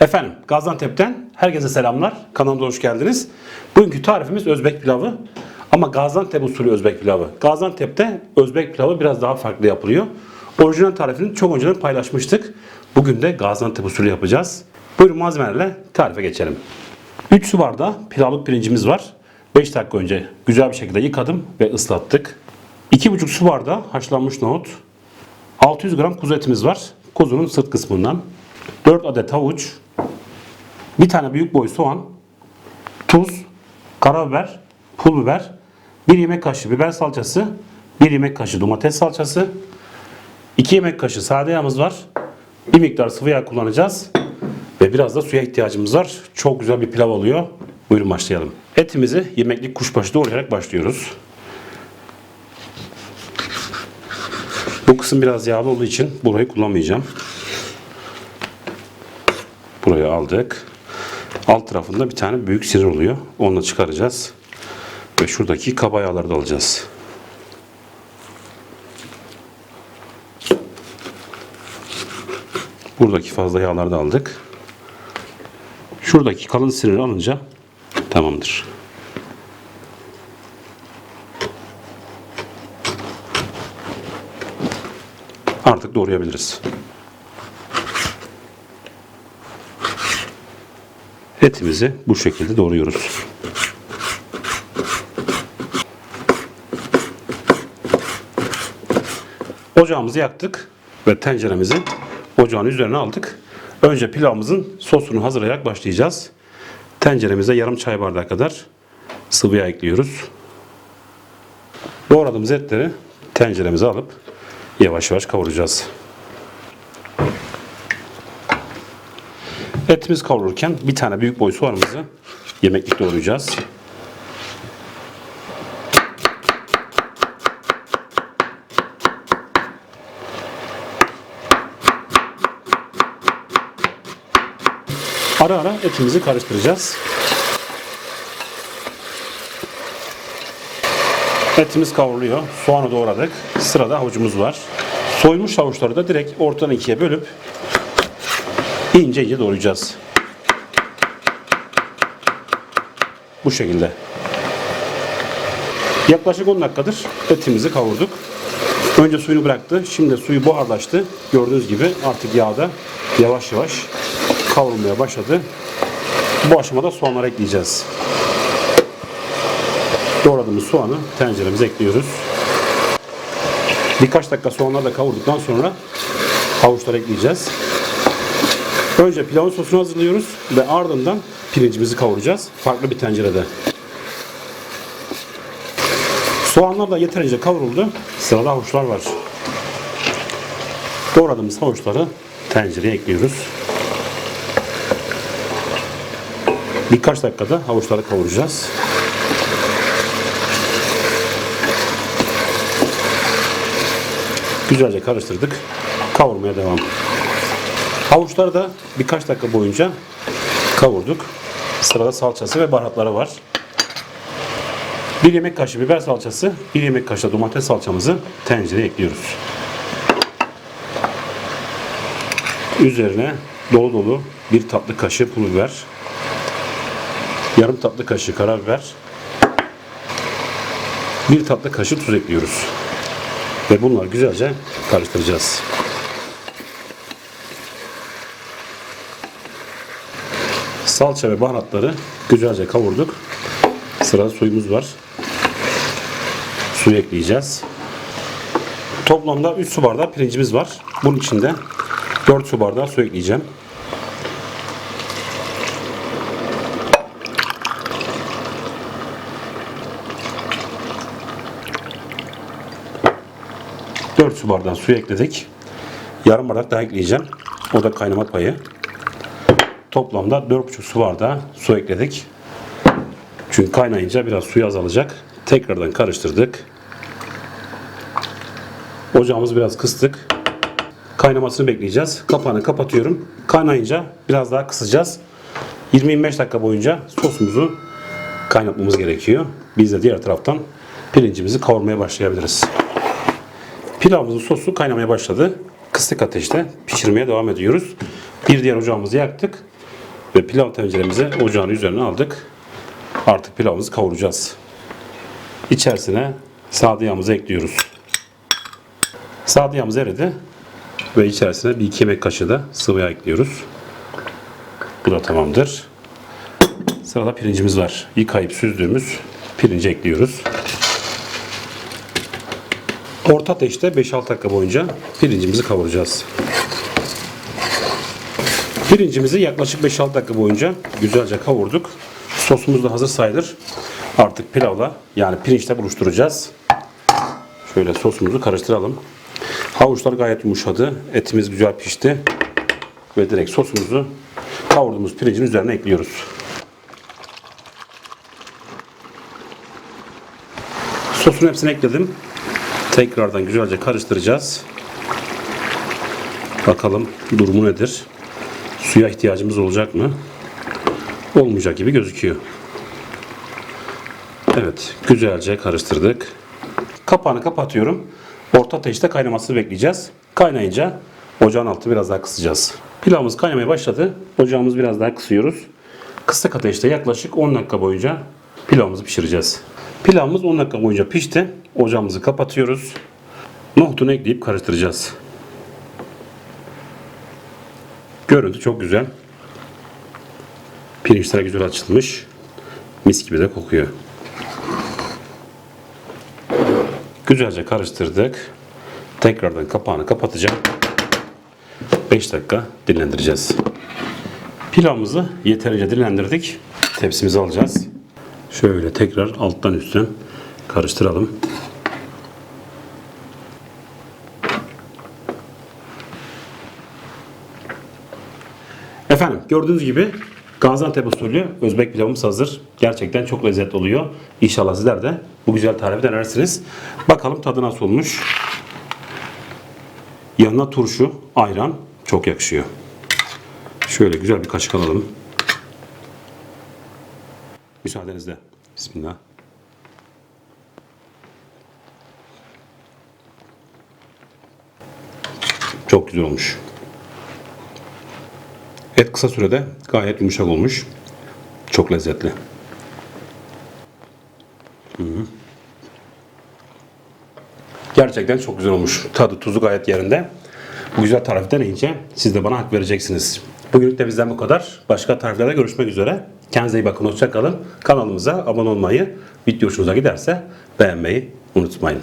Efendim Gaziantep'ten herkese selamlar. Kanalıma hoş geldiniz. Bugünkü tarifimiz Özbek pilavı. Ama Gaziantep usulü Özbek pilavı. Gaziantep'te Özbek pilavı biraz daha farklı yapılıyor. Orijinal tarifini çok önceden paylaşmıştık. Bugün de Gaziantep usulü yapacağız. Buyurun malzemelerle tarife geçelim. 3 su bardağı pilavlık pirincimiz var. 5 dakika önce güzel bir şekilde yıkadım ve ıslattık. 2,5 su bardağı haşlanmış nohut. 600 gram kuzu etimiz var. Kuzunun sırt kısmından. 4 adet havuç. Bir tane büyük boy soğan. Tuz, karabiber, pul biber. 1 yemek kaşığı biber salçası. 1 yemek kaşığı domates salçası. 2 yemek kaşığı sade yağımız var. Bir miktar sıvı yağ kullanacağız. Ve biraz da suya ihtiyacımız var. Çok güzel bir pilav oluyor. Buyurun başlayalım. Etimizi yemeklik kuşbaşı doğrayarak başlıyoruz. Bu kısım biraz yağlı olduğu için burayı kullanmayacağım. Burayı aldık. Alt tarafında bir tane büyük sinir oluyor. Onu da çıkaracağız. Ve şuradaki kaba yağları da alacağız. Buradaki fazla yağları da aldık. Şuradaki kalın siniri alınca tamamdır. Artık doğrayabiliriz. Etimizi bu şekilde doğruyoruz. Ocağımızı yaktık ve tenceremizi ocağın üzerine aldık. Önce pilavımızın sosunu hazırlayarak başlayacağız. Tenceremize yarım çay bardağı kadar sıvı yağ ekliyoruz. Doğradığımız etleri tenceremize alıp yavaş yavaş kavuracağız. Etimiz kavrulurken bir tane büyük boy soğanımızı yemeklik doğrayacağız. Ara ara etimizi karıştıracağız. Etimiz kavruluyor. Soğanı doğradık. Sırada havucumuz var. Soymuş havuçları da direkt ortadan ikiye bölüp ince ince doğrayacağız. Bu şekilde. Yaklaşık 10 dakikadır etimizi kavurduk. Önce suyunu bıraktı. Şimdi suyu buharlaştı. Gördüğünüz gibi artık yağda yavaş yavaş kavrulmaya başladı. Bu aşamada soğanları ekleyeceğiz. Doğradığımız soğanı tenceremize ekliyoruz. Birkaç dakika soğanları da kavurduktan sonra havuçları ekleyeceğiz. Önce pilavın sosunu hazırlıyoruz ve ardından pirincimizi kavuracağız. Farklı bir tencerede. Soğanlar da yeterince kavruldu. Sırada havuçlar var. Doğradığımız havuçları tencereye ekliyoruz. Birkaç dakikada havuçları kavuracağız. Güzelce karıştırdık. Kavurmaya devam. Havuçları da birkaç dakika boyunca kavurduk. Sırada salçası ve baharatları var. Bir yemek kaşığı biber salçası, bir yemek kaşığı domates salçamızı tencereye ekliyoruz. Üzerine dolu dolu bir tatlı kaşığı pul biber, yarım tatlı kaşığı karabiber, bir tatlı kaşığı tuz ekliyoruz. Ve bunları güzelce karıştıracağız. Salça ve baharatları güzelce kavurduk. Sırada suyumuz var. Suyu ekleyeceğiz. Toplamda 3 su bardağı pirincimiz var. Bunun içinde 4 su bardağı su ekleyeceğim. Dört su bardağı suyu ekledik. Yarım bardak daha ekleyeceğim. O da kaynama payı. Toplamda 4,5 su bardağı su ekledik. Çünkü kaynayınca biraz suyu azalacak. Tekrardan karıştırdık. Ocağımızı biraz kıstık. Kaynamasını bekleyeceğiz. Kapağını kapatıyorum. Kaynayınca biraz daha kısacağız. 20-25 dakika boyunca sosumuzu kaynatmamız gerekiyor. Biz de diğer taraftan pirincimizi kavurmaya başlayabiliriz. Pilavımızın sosu kaynamaya başladı. Kısık ateşte pişirmeye devam ediyoruz. Bir diğer ocağımızı yaktık. Ve pilav tenceremizi ocağın üzerine aldık. Artık pilavımızı kavuracağız. İçerisine sade yağımızı ekliyoruz. Sade yağımız eridi. Ve içerisine bir iki yemek kaşığı da sıvı yağ ekliyoruz. Bu da tamamdır. Sırada pirincimiz var. Yıkayıp süzdüğümüz pirinci ekliyoruz. Orta ateşte 5-6 dakika boyunca pirincimizi kavuracağız. Pirincimizi yaklaşık 5-6 dakika boyunca güzelce kavurduk. Sosumuz da hazır sayılır. Artık pilavla yani pirinçle buluşturacağız. Şöyle sosumuzu karıştıralım. Havuçlar gayet yumuşadı. Etimiz güzel pişti. Ve direkt sosumuzu kavurduğumuz pirincin üzerine ekliyoruz. Sosun hepsini ekledim. Tekrardan güzelce karıştıracağız. Bakalım durumu nedir? Suya ihtiyacımız olacak mı? Olmayacak gibi gözüküyor. Evet, güzelce karıştırdık. Kapağını kapatıyorum. Orta ateşte kaynamasını bekleyeceğiz. Kaynayınca ocağın altını biraz daha kısacağız. Pilavımız kaynamaya başladı. Ocağımızı biraz daha kısıyoruz. Kısık ateşte yaklaşık 10 dakika boyunca pilavımızı pişireceğiz. Pilavımız 10 dakika boyunca pişti. Ocağımızı kapatıyoruz. Nohutunu ekleyip karıştıracağız. Görüntü çok güzel. Pirinçler güzel açılmış. Mis gibi de kokuyor. Güzelce karıştırdık. Tekrardan kapağını kapatacağım. 5 dakika dinlendireceğiz. Pilavımızı yeterince dinlendirdik. Tepsimize alacağız. Şöyle tekrar alttan üstten karıştıralım. Efendim gördüğünüz gibi Gaziantep usulü Özbek pilavımız hazır. Gerçekten çok lezzetli oluyor. İnşallah sizler de bu güzel tarifi denersiniz. Bakalım tadı nasıl olmuş. Yanına turşu, ayran çok yakışıyor. Şöyle güzel bir kaşık alalım. Müsaadenizle. Bismillah. Çok güzel olmuş. Et kısa sürede gayet yumuşak olmuş. Çok lezzetli. Hı hı. Gerçekten çok güzel olmuş. Tadı tuzu gayet yerinde. Bu güzel tarifi deneyince siz de bana hak vereceksiniz. Bugünlük de bizden bu kadar. Başka tariflerde görüşmek üzere. Kendinize iyi bakın. Hoşçakalın. Kanalımıza abone olmayı, video hoşunuza giderse beğenmeyi unutmayın.